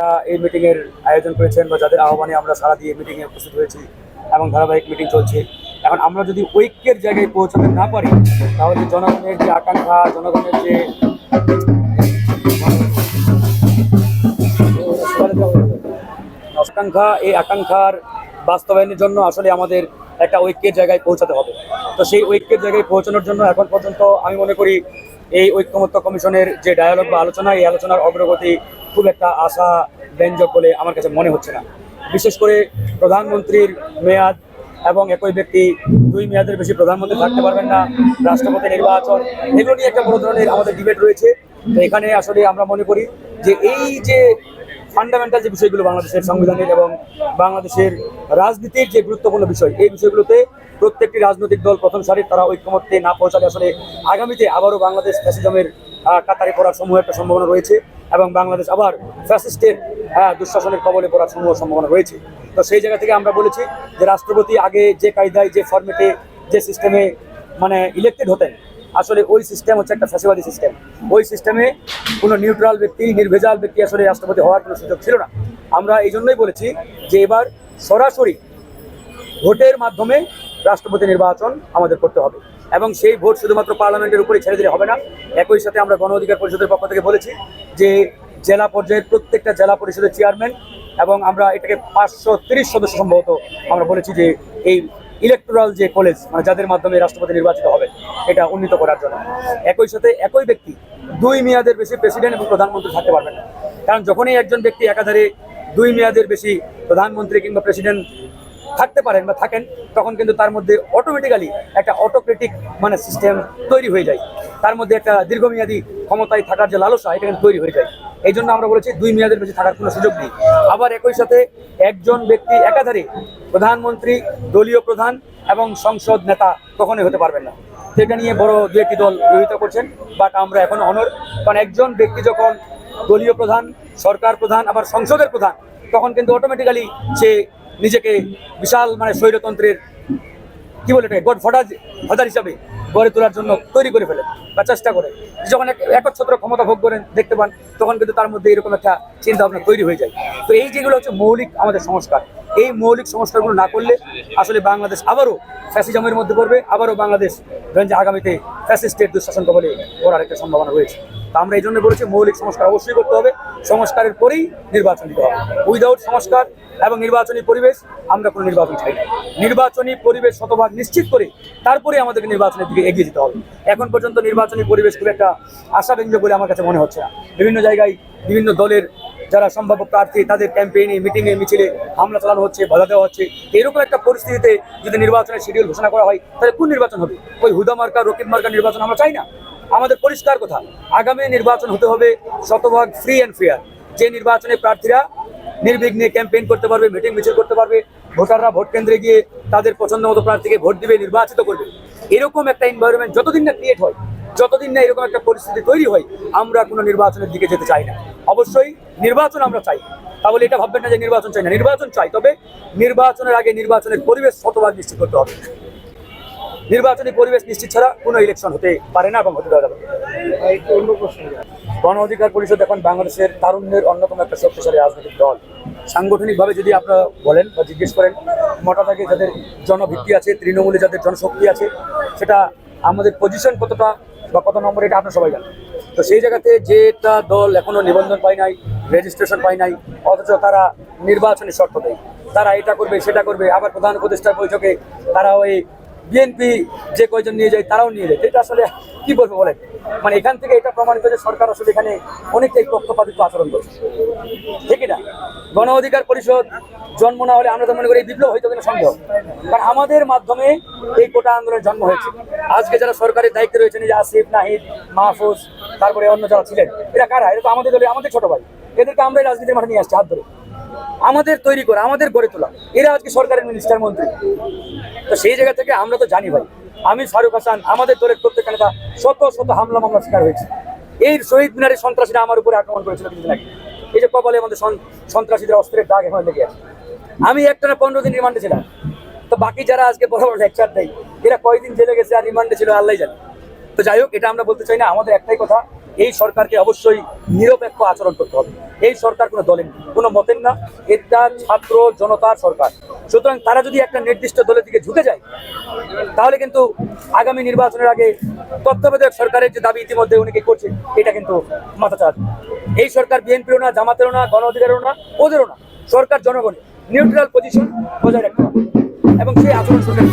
যারা এই মিটিং এর আয়োজন করেছেন বা যাদের আহ্বানে আমরা সারা দিয়ে মিটিং এ উপস্থিত হয়েছি এবং ধারাবাহিক মিটিং চলছে, এখন আমরা যদি ঐক্যের জায়গায় পৌঁছাতে না পারি, তাহলে জনগণের যে আকাঙ্ক্ষা, জনগণের যে আকাঙ্ক্ষা, এই আকাঙ্ক্ষার বাস্তবায়নের জন্য আসলে আমাদের একটা ঐক্যের জায়গায় পৌঁছাতে হবে। তো সেই ঐক্যের জায়গায় পৌঁছানোর জন্য এখন পর্যন্ত আমি মনে করি এই ঐক্যমত্য কমিশনের যে ডায়ালগ বা আলোচনা, এই আলোচনার অগ্রগতি খুব একটা আশা ব্যঞ্জক বলে আমার কাছে মনে হচ্ছে না। বিশেষ করে প্রধানমন্ত্রীর মেয়াদ এবং একই ব্যক্তি দুই মেয়াদের বেশি প্রধানমন্ত্রী থাকতে পারবেন না, রাষ্ট্রপতি নির্বাচন, এগুলো নিয়ে একটা বড় ধরনের আমাদের ডিবেট রয়েছে। এখানে আসলে আমরা মনে করি যে এই যে ফান্ডামেন্টাল যে বিষয়গুলো বাংলাদেশের সংবিধানের এবং বাংলাদেশের রাজনীতির যে গুরুত্বপূর্ণ বিষয়, এই বিষয়গুলোতে প্রত্যেকটি রাজনৈতিক দল প্রথম সারির তারা ঐক্যমত্যে না পৌঁছালে আসলে আগামীতে আবারও বাংলাদেশ ফ্যাসিজমের কাতারে পড়ার সমূহ একটা সম্ভাবনা রয়েছে। এবং বাংলাদেশ আবার ফ্যাসিস্টের দুঃশাসনের কবলে পড়ার সমূহ সম্ভাবনা রয়েছে। তো সেই জায়গা থেকে আমরা বলেছি যে রাষ্ট্রপতি আগে যে কায়দায়, যে ফর্মেটে যে সিস্টেমে মানে ইলেক্টেড হতেন, আসলে ওই সিস্টেম হচ্ছে একটা ফ্যাসিবাদী সিস্টেম ওই সিস্টেমে কোনো নিউট্রাল ব্যক্তি, নির্ভেজাল ব্যক্তি আসলে রাষ্ট্রপতি হওয়ার কোনো সুযোগ ছিল না। আমরা এই জন্যই বলেছি যে এবার সরাসরি ভোটের মাধ্যমে রাষ্ট্রপতি নির্বাচন আমাদের করতে হবে। এবং সেই ভোট শুধুমাত্র পার্লামেন্টের উপরে ছেড়ে দিলে হবে না। একই সাথে আমরা গণ অধিকার পরিষদের পক্ষ থেকে বলেছি যে জেলা পর্যায়ের প্রত্যেকটা জেলা পরিষদের চেয়ারম্যান এবং আমরা এটাকে পাঁচশো তিরিশ সদস্য সম্ভবত আমরা বলেছি যে এই ইলেকটোরাল যে কলেজ মানে যাদের মাধ্যমে রাষ্ট্রপতি নির্বাচিত হবে, এটা উন্নীত করার জন্য। একই সাথে একই ব্যক্তি, দুই মেয়াদের বেশি প্রেসিডেন্ট এবং প্রধানমন্ত্রী থাকতে পারবেন না। কারণ যখনই একজন ব্যক্তি একাধারে দুই মেয়াদের বেশি প্রধানমন্ত্রী কিংবা প্রেসিডেন্ট থাকতে পারেন বা থাকেন, তখন কিন্তু তার মধ্যে অটোমেটিক্যালি একটা অটোক্রেটিক মানে সিস্টেম তৈরি হয়ে যায়। তার মধ্যে একটা দীর্ঘমেয়াদী ক্ষমতায় থাকার যে লালসা, এটা কিন্তু তৈরি হয়ে যায়। এই জন্য আমরা বলেছি দুই মেয়াদের বেশি থাকার কোনো সুযোগ নেই। আবার একই সাথে একজন ব্যক্তি একাধারে প্রধানমন্ত্রী, দলীয় প্রধান এবং সংসদ নেতা কখনোই হতে পারবেন না। সেটা নিয়ে বড় দু একটি দল বিরোধিতা করছেন বাট আমরা এখনও অনর কারণ একজন ব্যক্তি যখন দলীয় প্রধান, সরকার প্রধান, আবার সংসদের প্রধান, তখন কিন্তু অটোমেটিক্যালি সে নিজেকে বিশাল মানে স্বৈরতন্ত্রের, কি বলে এটা গড ফাদার ফাদার হিসাবে গড়ে তোলার জন্য তৈরি করে ফেলে বা চেষ্টা করে। যখন এক একচ্ছত্র ক্ষমতা ভোগ করেন, দেখতে পান, তখন কিন্তু তার মধ্যে এরকম একটা চিন্তা ভাবনা তৈরি হয়ে যায়। তো এই যেগুলো হচ্ছে মৌলিক আমাদের সংস্কার। এই মৌলিক সংস্কারগুলো না করলে আসলে বাংলাদেশ আবারও ফ্যাসিজমের মধ্যে পড়বে, আবারও বাংলাদেশ ধরেন যে আগামীতে ফ্যাসিস্টের দুঃশাসন কবলে পড়ার একটা সম্ভাবনা রয়েছে। তা আমরা এই জন্য বলেছি, মৌলিক সংস্কার অবশ্যই করতে হবে, সংস্কারের পরেই নির্বাচন দিতে হবে। উইদাউট সংস্কার এবং নির্বাচনী পরিবেশ আমরা কোনো নির্বাচন চাই না। নির্বাচনী পরিবেশ শতভাগ নিশ্চিত করে তারপরে আমাদেরকে নির্বাচনের দিকে এগিয়ে যেতে হবে। এখন পর্যন্ত নির্বাচনী পরিবেশ খুব একটা আশাব্যঞ্জক বলে আমার কাছে মনে হচ্ছে না। বিভিন্ন জায়গায় বিভিন্ন দলের যারা সম্ভাব্য প্রার্থী তাদের ক্যাম্পেইনে মিটিংয়ে মিছিলে হামলা চালানো হচ্ছে, বাধা দেওয়া হচ্ছে, এরকম একটা পরিস্থিতিতে যদি নির্বাচনের শিডিউল ঘোষণা করা হয়, তাহলে কোন নির্বাচন হবে? ওই হুদা মার্কা, রকিব মার্কা নির্বাচন আমরা চাই না। আমাদের পরিষ্কার কথা, আগামী নির্বাচন হতে হবে শতভাগ ফ্রি অ্যান্ড ফেয়ার যে নির্বাচনে প্রার্থীরা নির্বিঘ্নে ক্যাম্পেইন করতে পারবে মিটিং মিছিল করতে পারবে, ভোটাররা ভোট কেন্দ্রে গিয়ে তাদের পছন্দ মতো প্রার্থীকে ভোট দিবে, নির্বাচিত করবে। এরকম একটা এনভায়রনমেন্ট যতদিন না ক্রিয়েট হয়, যতদিন না এরকম একটা পরিস্থিতি তৈরি হয়, আমরা কোনো নির্বাচনের দিকে যেতে চাই না। অবশ্যই নির্বাচন আমরা চাই। তাহলে এটা ভাববেন না যে নির্বাচন চাই না। নির্বাচন চাই তবে নির্বাচনের আগে নির্বাচনের পরিবেশ শতভাগ নিশ্চিত করতে হবে। নির্বাচনী পরিবেশ নিশ্চিত ছাড়া কোনো ইলেকশন হতে পারে না এবং হতে দেওয়া যাবে গণ অধিকার পরিষদ এখন বাংলাদেশের তারুণ্যের অন্যতম একটা শক্তিশালী রাজনৈতিক দল। সাংগঠনিকভাবে যদি আপনারা বলেন বা জিজ্ঞেস করেন মোটা দাগে যাদের জনভিত্তি আছে তৃণমূলে যাদের জনশক্তি আছে সেটা আমাদের পজিশন কতটা বা কত নম্বর এটা আপনারা সবাই জানেন। তো সেই জায়গাতে যেটা দল এখনও নিবন্ধন পায় নাই রেজিস্ট্রেশন পায় নাই, অথচ তারা নির্বাচনী শর্ত দেয়। তারা এটা করবে, সেটা করবে, আবার প্রধান উপদেষ্টার বৈঠকে তারা ওই বিএনপি যে কয়জন নিয়ে যায় তারাও নিয়ে যায়। এটা আসলে কি বলব বলেন? মানে এখান থেকে এটা প্রমাণিত যে সরকার আসলে এখানে অনেকটাই পক্ষপাতিত্ব আচরণ করছে। ঠিক না গণ অধিকার পরিষদ জন্ম না হলে আমরা তো মনে করি এই বিপ্লব হয়তো কিনা সম্ভব। কারণ আমাদের মাধ্যমে এই কোটা আন্দোলনের জন্ম হয়েছে। আজকে যারা সরকারের দায়িত্বে রয়েছেন যে আসিফ, নাহিদ, মাহফুজ, তারপরে অন্য যারা ছিলেন, এরা কারা? এরা তো আমাদের দলে, আমাদের ছোট ভাই। এদেরকে আমরাই রাজনীতির মাঠে নিয়ে আসছি হাত ধরে। আমাদের তৈরি করা, আমাদের গড়ে তোলা। এরা আজকে সরকারের মিনিস্টার মন্ত্রী। তো সেই জায়গা থেকে আমরা তো জানি ভাই। আমি ফারুক হাসান, আমাদের দলের প্রত্যেকটা নেতা শত শত হামলা মামলা শিকার হয়েছে। এই শহীদ মিনারের সন্ত্রাসীরা আমার উপরে আক্রমণ করেছিল কিছুদিন আগে। এই যে কপালে আমাদের সন- সন্ত্রাসীদের অস্ত্রের দাগ এখন লেগে আছে। আমি একটা না পনেরো দিন রিমান্ডে ছিলাম। তো বাকি যারা আজকে বড় বড় লেকচার দেয়, এরা কয়দিন জেলে গেছে আর রিমান্ডে ছিল আল্লাহ জানে। তো যাই হোক, এটা আমরা বলতে চাই না, আমাদের একটাই কথা এই সরকারকে অবশ্যই নিরপেক্ষ আচরণ করতে হবে। এই সরকার কোনো দলের কোনো মতের না, এটা ছাত্র জনতার সরকার। সুতরাং তারা যদি একটা নির্দিষ্ট দলের দিকে ঝুঁকে যায়, তাহলে কিন্তু আগামী নির্বাচনের আগে তত্ত্বাবধায়ক সরকারের যে দাবি ইতিমধ্যে উনি কি করছে এটা কিন্তু মাথা চাঁদ এই সরকার বিএনপিরও না, জামাতেরও না, গণ অধিকারেরও না, ওদেরও না। সরকার জনগণের নিউট্রাল পজিশন বজায় রাখতে হবে। এবং সেই আচরণ সরকার.